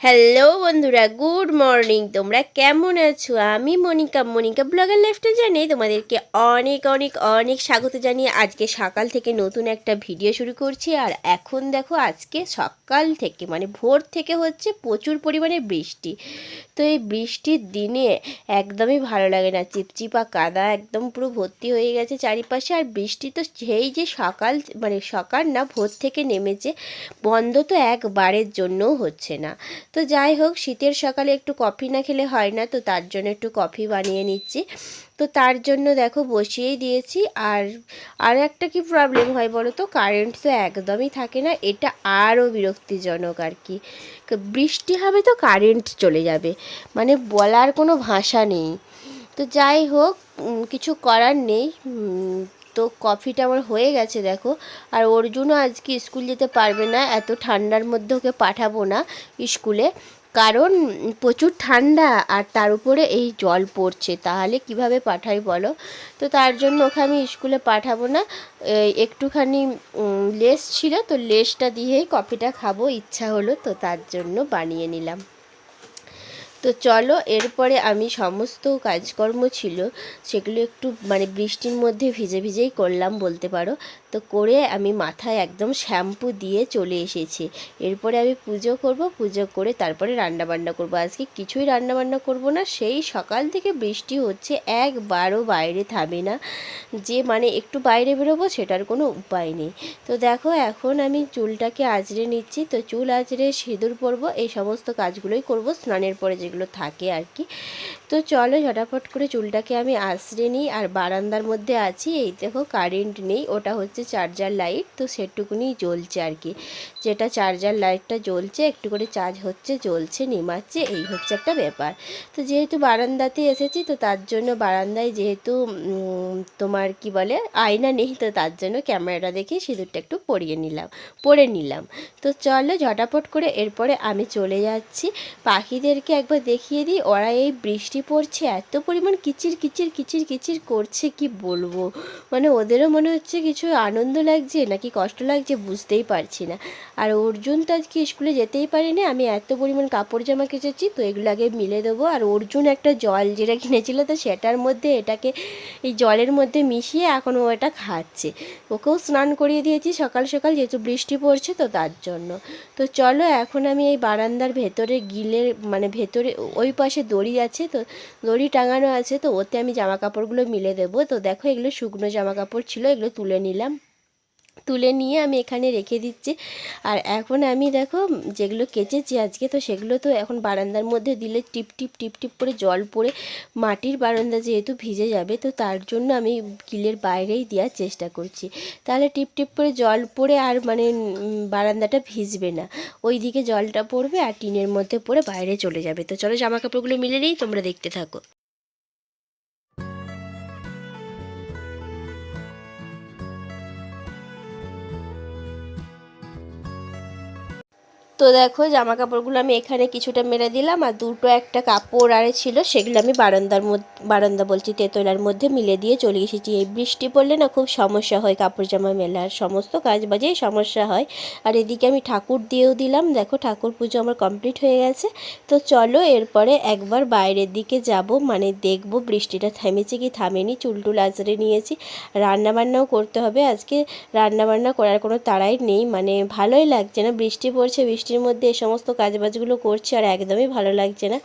Hello বন্ধুরা good morning তোমরা কেমন আছো? আমি মনিকা। মনিকা ব্লগার লেফটে জানি তোমাদেরকে অনেক অনেক অনেক স্বাগত জানিয়ে আজকে সকাল থেকে নতুন একটা ভিডিও শুরু করছি। আর এখন দেখো, আজকে সকাল থেকে মানে ভোর থেকে হচ্ছে প্রচুর পরিমাণে বৃষ্টি। তো এই বৃষ্টির দিনে একদমই ভালো লাগে না। চিপচিপা কাদা, একদম পুরো ভর্তি হয়ে গেছে চারিপাশে। আর বৃষ্টি তো সেই যে সকাল মানে সকাল না, ভোর থেকে নেমেছে, বন্ধ তো একবারের জন্যও হচ্ছে। না। তো যাই হোক, শীতের সকালে একটু কফি না খেলে হয় না, তো তার জন্য একটু কফি বানিয়ে নিচ্ছি। তো তার জন্য দেখো বসিয়েই দিয়েছি। আর আর একটা কি প্রবলেম হয় বলো তো? কারেন্ট তো একদমই থাকে না, এটা আরও বিরক্তিজনক আর কি। বৃষ্টি হবে তো কারেন্ট চলে যাবে মানে বলার কোনো ভাষা নেই। তো যাই হোক কিছু করার নেই। তো কফিটা আমার হয়ে গেছে, দেখো। আর অর্জুনও আজকে স্কুল যেতে পারবে না, এত ঠান্ডার মধ্যে ওকে পাঠাবো না স্কুলে। কারণ প্রচুর ঠান্ডা আর তার উপরে এই জল পড়ছে, তাহলে কীভাবে পাঠাই বলো? তো তার জন্য ওকে আমি স্কুলে পাঠাবো না। একটুখানি লেস ছিল, তো লেসটা দিয়েই কফিটা খাব, ইচ্ছা হলো, তো তার জন্য বানিয়ে নিলাম। তো চলো, এরপরে আমি সমস্ত কাজকর্ম ছিল, সেগুলো একটু মানে বৃষ্টির মধ্যে ভিজে ভিজেই করলাম বলতে পারো। তো করে আমি মাথায় একদম শ্যাম্পু দিয়ে চলে এসেছি। এরপরে আমি পুজো করব, পুজো করে তারপরে রান্না বান্না করব। আজকে কিছুই রান্না বান্না করব না, সেই সকাল থেকে বৃষ্টি হচ্ছে, একবারও বাইরে থামে না। যে মানে একটু বাইরে বেরোবো সেটার কোনো উপায় নেই। তো দেখো এখন আমি চুলটাকে আঁচড়ে নিচ্ছি, তো চুল আঁচড়ে সিঁদুর পরবো, এই সমস্ত কাজগুলোই করব, স্নানের পরে যেগুলো থাকে আর কি। তো চলো ঝটাফট করে চুলটাকে আমি আঁচড়ে নিই, আর বারান্দার মধ্যে আছি, এই দেখো কারেন্ট নেই, ওটা হচ্ছে চার্জার লাইট তো সেটুকুনি জ্বলছে আর কি। যেটা চার্জার লাইটটা জ্বলছে, একটু করে চার্জ হচ্ছে, জ্বলছে, নিমাচ্ছে, এই হচ্ছে একটা ব্যাপার। তো যেহেতু বারান্দাতে এসেছি, তো তার জন্য বারান্দায় যেহেতু তোমার কি বলে, আয়না নেই, তো তার জন্য ক্যামেরাটা দেখে সিঁদুরটা একটু পরিয়ে নিলাম, পরে নিলাম। তো চলো ঝটাপট করে এরপরে আমি চলে যাচ্ছি। পাখিদেরকে একবার দেখিয়ে দিই, ওরা এই বৃষ্টি পড়ছে, এত পরিমাণ কিচির কিচির কিচির কিচির করছে, কি বলব? মানে ওদেরও মনে হচ্ছে কিছু আনন্দ লাগছে নাকি কষ্ট লাগছে বুঝতেই পারছি না। আর অর্জুন তো আজকে স্কুলে যেতেই পারিনি, আমি এত পরিমাণ কাপড় জামা কেচেছি, তো এগুলো আগে মিলে দেবো। আর অর্জুন একটা জল যেটা কিনেছিল, তো সেটার মধ্যে, এটাকে এই জলের মধ্যে মিশিয়ে এখন ও এটা খাচ্ছে। ওকেও স্নান করিয়ে দিয়েছি, সকাল সকাল যেহেতু বৃষ্টি পড়ছে, তো তার জন্য। তো চলো, এখন আমি এই বারান্দার ভেতরে গিলের মানে ভেতরে ওই পাশে দড়ি আছে, তো দড়ি টাঙানো আছে, তো ওতে আমি জামা কাপড়গুলো মিলে দেবো। তো দেখো, এগুলো শুকনো জামা কাপড় ছিল, এগুলো তুলে নিলাম। তুলে নিয়ে আমি এখানে রেখে দিচ্ছি। আর এখন আমি দেখো যেগুলো কেচেছি আজকে, তো সেগুলো তো এখন বারান্দার মধ্যে দিলে টিপ টিপ টিপ টিপ করে জল পড়ে মাটির বারান্দা যেহেতু ভিজে যাবে, তো তার জন্য আমি কিলের বাইরেই দেওয়ার চেষ্টা করছি। তাহলে টিপ টিপ করে জল পড়ে আর মানে বারান্দাটা ভিজবে না। ওই দিকে জলটা পড়বে আর টিনের মধ্যে পড়ে বাইরে চলে যাবে। তো চলো জামা কাপড়গুলো মিলে নিই, তোমরা দেখতে থাকো। তো দেখো জামা কাপড়গুলো আমি এখানে কিছুটা মেরে দিলাম, আর দুটো একটা কাপড় আরে ছিল, সেগুলো আমি বারান্দার মধ্যে, বারান্দা বলছি, তেতলার মধ্যে মিলে দিয়ে চলে এসেছি। এই বৃষ্টি পড়লে না খুব সমস্যা হয় কাপড় জামা মেলার, সমস্ত কাজ বাজেই সমস্যা হয়। আর এদিকে আমি ঠাকুর দিয়েও দিলাম, দেখো ঠাকুর পুজো আমার কমপ্লিট হয়ে গেছে। তো চলো এরপরে একবার বাইরের দিকে যাব মানে দেখব বৃষ্টিটা থেমেছে কি থামেনি, চুল টুল আঁচড়ে নিয়েছি। রান্নাবান্নাও করতে হবে, আজকে রান্নাবান্না করার কোনো তাড়াই নেই মানে ভালোই লাগছে না, বৃষ্টি পড়ছে বৃষ্টির মধ্যে এই সমস্ত কাজবাজগুলো করছি আর একদমই ভালো লাগছে না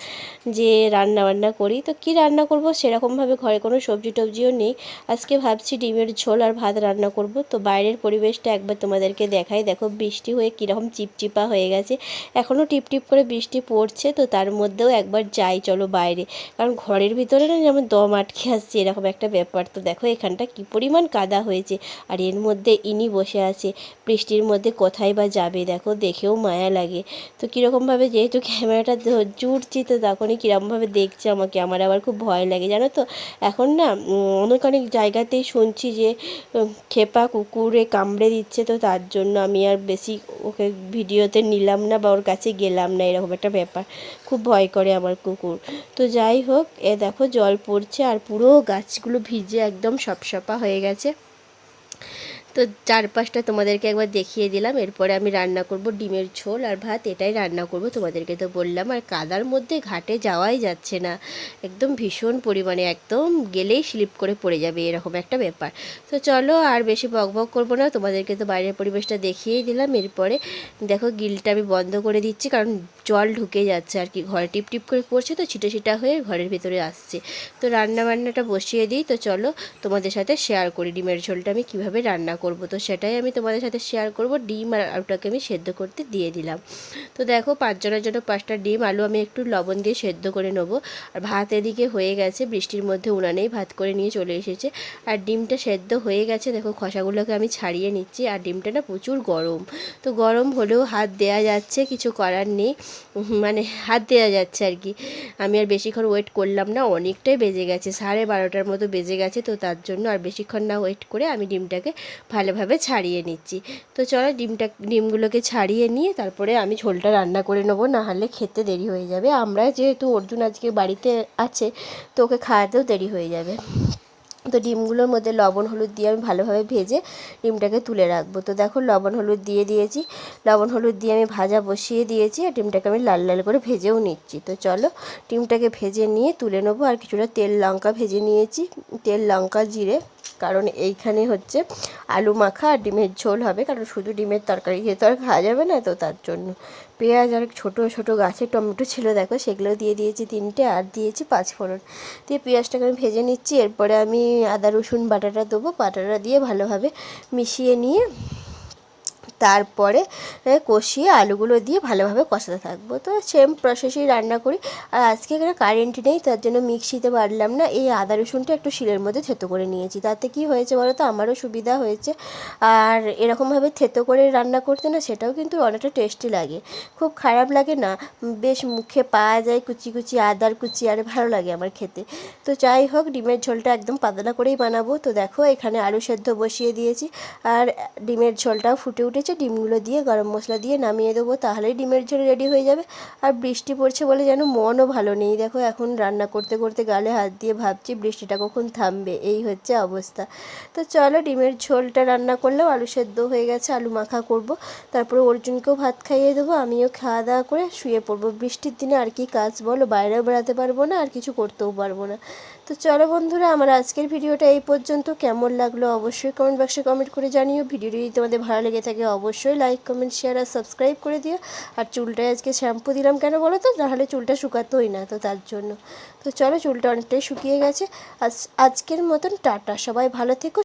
যে রান্না বান্না করি। তো কি রান্না করব সেরকমভাবে ঘরে কোনো সবজি টবজিও নেই। আজকে ভাবছি ডিমের ঝোল আর ভাত রান্না করব। তো বাইরের পরিবেশটা একবার তোমাদেরকে দেখাই। দেখো বৃষ্টি হয়ে কীরকম চিপচিপা হয়ে গেছে। এখনও টিপ টিপ করে বৃষ্টি পড়ছে, তো তার মধ্যেও একবার যাই চলো বাইরে। কারণ ঘরের ভিতরে না যেমন দম আটকে আসছে, এরকম একটা ব্যাপার। তো দেখো এখানটা কি পরিমাণ কাদা হয়েছে। আর এর মধ্যে ইনি বসে আছে। বৃষ্টির মধ্যে কোথায় বা যাবে দেখো, দেখেও মায়া লাগে। তো কীরকমভাবে যেহেতু ক্যামেরাটা জুড়ছি, তো তখনই কীরকমভাবে দেখছে আমাকে। আমার আবার খুব ভয় লাগে, জানো তো? এখন না অনেক অনেক জায়গাতেই শুনছি যে খেপা কুকুরে কামড়ে দিচ্ছে, তো তার জন্য আমি আর বেশি ওকে ভিডিওতে নিলাম না বা ওর কাছে গেলাম না, এরকম একটা ব্যাপার। খুব ভয় করে আমার কুকুর। তো যাই হোক, এ দেখো জল পড়ছে আর পুরো গাছগুলো ভিজে একদম সপসপা হয়ে গেছে। তো চারপাশটা তোমাদেরকে একবার দেখিয়ে দিলাম। এরপরে আমি রান্না করব ডিমের ঝোল আর ভাত, এটাই রান্না করব। তোমাদেরকে তো বললাম, আর কাদার মধ্যে ঘাটে যাওয়াই যাচ্ছে না। একদম ভীষণ পরিমাণে, একদম গেলেই স্লিপ করে পড়ে যাবে এরকম একটা ব্যাপার। তো চলো, আর বেশি বকবক করব না, তোমাদেরকে তো বাইরের পরিবেশটা দেখিয়েই দিলাম। এরপরে দেখো গিলটা আমি বন্ধ করে দিচ্ছি, কারণ জল ঢুকে যাচ্ছে আর কি। ঘরে টিপ টিপ করে পড়ছে তো, ছিটা ছিটা হয়ে ঘরের ভিতরে আসছে। তো রান্না বান্নাটা বসিয়ে দিই। তো চলো, তোমাদের সাথে শেয়ার করি ডিমের ঝোলটা আমি কীভাবে রান্না করব। তো সেটাই আমি তোমাদের সাথে শেয়ার করব। ডিম আর আলুটাকে আমি সেদ্ধ করতে দিয়ে দিলাম। তো দেখো, পাঁচজনের জন্য পাঁচটা ডিম, আলু আমি একটু লবণ দিয়ে সেদ্ধ করে নেব। আর ভাত এদিকে হয়ে গেছে, বৃষ্টির মধ্যে উনানেই ভাত করে নিয়ে চলে এসেছে। আর ডিমটা সেদ্ধ হয়ে গেছে, দেখো খসাগুলোকে আমি ছাড়িয়ে নিচ্ছি। আর ডিমটা না প্রচুর গরম। তো গরম হলেও হাত দেয়া যাচ্ছে, কিছু করার নেই। মানে হাত দেওয়া যাচ্ছে আর কি। আমি আর বেশিক্ষণ ওয়েট করলাম না, অনেকটাই বেজে গেছে, সাড়ে বারোটার মতো বেজে গেছে। তো তার জন্য আর বেশিক্ষণ না ওয়েট করে আমি ডিমটাকে ভালোভাবে ছাড়িয়ে নিচ্ছি। তো চলো ডিমটা, ডিমগুলোকে ছাড়িয়ে নিয়ে তারপরে আমি ঝোলটা রান্না করে নেব না হলে খেতে দেরি হয়ে যাবে। আমরা যেহেতু অর্জুন আজকে বাড়িতে আছে, তো ওকে খাওয়াতেও দেরি হয়ে যাবে। তো ডিমগুলোর মধ্যে লবণ, হলুদ দিয়ে আমি ভালোভাবে ভেজে ডিমটাকে তুলে রাখব। তো দেখো লবণ, হলুদ দিয়ে দিয়েছি। লবণ, হলুদ দিয়ে আমি ভাজা বসিয়ে দিয়েছি আর ডিমটাকে আমি লাল লাল করে ভেজেও নিচ্ছি। তো চলো ডিমটাকে ভেজে নিয়ে তুলে নেব। আর কিছুটা তেল লঙ্কা ভেজে নিয়েছি। তেল, লঙ্কা, জিরে কারণ এইখানে হচ্ছে আলু মাখা আর ডিমের ঝোল হবে, কারণ শুধু ডিমের তরকারি দিয়ে তো আর খাওয়া যাবে না, তো তার জন্য। পেঁয়াজ আর ছোটো ছোটো গাছে টমেটো ছিল, দেখো সেগুলো দিয়ে দিয়েছি তিনটে আর দিয়েছি পাঁচ ফোড়ন। দিয়ে পেঁয়াজটাকে আমি ভেজে নিচ্ছি, এরপরে আমি আদা রসুন বাটাটা দেবো, বাটাটা দিয়ে ভালোভাবে মিশিয়ে নিয়ে তারপরে কষিয়ে আলুগুলো দিয়ে ভালোভাবে কষাতে থাকব। তো সেম প্রসেসেই রান্না করি। আর আজকে এখানে কারেন্ট নেই, তার জন্য মিক্সিতে পারলাম না। এই আদা, রসুনটা একটু শিলের মধ্যে থেতো করে নিয়েছি। তাতে কি হয়েছে বলো তো? আমারও সুবিধা হয়েছে। আর এরকমভাবে থেতো করে রান্না করতে না, সেটাও কিন্তু অনেকটা টেস্টি লাগে। খুব খারাপ লাগে না? বেশ মুখে পাওয়া যায় কুচি কুচি আদার কুচি, আর ভালো লাগে আমার খেতে। তো যাই হোক, ডিমের ঝোলটা একদম পাতলা করেই বানাবো। তো দেখো, এখানে আলু সেদ্ধ বসিয়ে দিয়েছি। আর ডিমের ঝোলটাও ফুটে উঠেছে। ডিমগুলো দিয়ে, গরম মশলা দিয়ে নামিয়ে দেবো, তাহলেই ডিমের ঝোল রেডি হয়ে যাবে। আর বৃষ্টি পড়ছে বলে যেন মনও ভালো নেই। দেখো এখন রান্না করতে করতে গালে হাত দিয়ে ভাবছি বৃষ্টিটা কখন থামবে, এই হচ্ছে অবস্থা। তো চলো ডিমের ঝোলটা রান্না করলেও আলু সেদ্ধ হয়ে গেছে, আলু মাখা করব। তারপরে অর্জুনকেও ভাত খাইয়ে দেবো, আমিও খাওয়া দাওয়া করে শুয়ে পড়ব। বৃষ্টির দিনে আর কি কাজ বলো? বাইরেও বেড়াতে পারব না, আর কিছু করতেও পারব না। তো চলো বন্ধুরা, আমার আজকের ভিডিওটা এই পর্যন্ত। কেমন লাগল অবশ্যই কমেন্ট বক্সে কমেন্ট করে জানিও। ভিডিওটি যদি তোমাদের ভালো লেগে থাকে অবশ্যই লাইক কমেন্ট শেয়ার আর সাবস্ক্রাইব করে দিও। আর চুলটায় আজকে শ্যাম্পু দিলাম কেন বলো তো? তাহলে চুলটা শুকাতোই না তো তার জন্য। তো চলো চুলটা অনেকটাই শুকিয়ে গেছে। আজ, আজকের মতন টাটা। সবাই ভালো থেকো